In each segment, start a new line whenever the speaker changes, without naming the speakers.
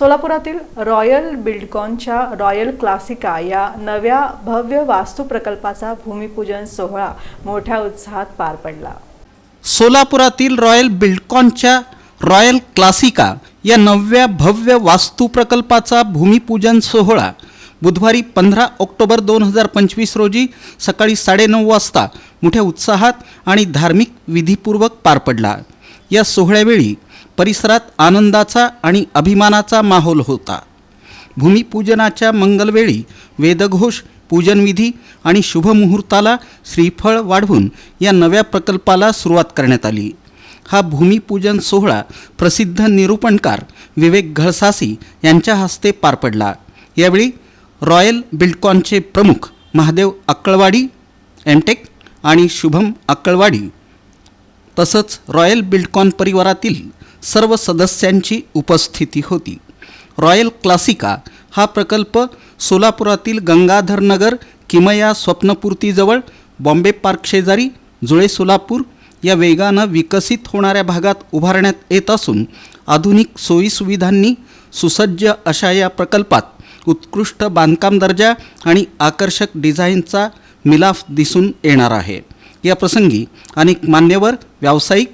सोलापुरातील royal बिल्डकॉनच्या royal क्लासिका या नव्या भव्य वास्तू प्रकल्पाचा भूमिपूजन सोहळा मोठ्या उत्साहात पार पडला.
सोलापुरातील रॉयल बिल्डकॉनच्या रॉयल क्लासिका या नव्या भव्य वास्तू प्रकल्पाचा भूमिपूजन सोहळा बुधवारी पंधरा ऑक्टोबर दोन हजार पंचवीस रोजी सकाळी साडेनऊ वाजता मोठ्या उत्साहात आणि धार्मिक विधीपूर्वक पार पडला. या सोहळ्यावेळी परिसरात आनंदाचा आणि अभिमानाचा माहोल होता. भूमिपूजनाच्या मंगलवेळी वेदघोष पूजनविधी आणि शुभमुहूर्ताला श्रीफळ वाढवून या नव्या प्रकल्पाला सुरुवात करण्यात आली. हा भूमिपूजन सोहळा प्रसिद्ध निरूपणकार विवेक घळसासी यांच्या हस्ते पार पडला. यावेळी रॉयल बिल्डकॉनचे प्रमुख महादेव अक्कळवाडी एमटेक आणि शुभम अक्कळवाडी तसंच रॉयल बिल्डकॉन परिवारातील सर्व सदस्यांची उपस्थिती होती. रॉयल क्लासिका हा प्रकल्प सोलापुरातील गंगाधरनगर किमया स्वप्नपूर्तीजवळ बॉम्बे पार्क शेजारी जुळे सोलापूर या वेगानं विकसित होणाऱ्या भागात उभारण्यात येत असून आधुनिक सोयीसुविधांनी सुसज्ज अशा या प्रकल्पात उत्कृष्ट बांधकाम दर्जा आणि आकर्षक डिझाईनचा मिलाफ दिसून येणार आहे. या प्रसंगी अनेक मान्यवर व्यावसायिक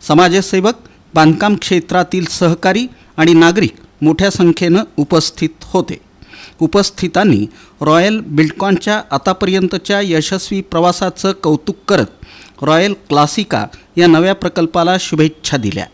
समाजसेवक बांधकाम क्षेत्रातील सहकारी आणि नागरिक मोठ्या संख्येनं उपस्थित होते. उपस्थितांनी रॉयल बिल्डकॉनच्या आतापर्यंतच्या यशस्वी प्रवासाचं कौतुक करत रॉयल क्लासिका या नव्या प्रकल्पाला शुभेच्छा दिल्या.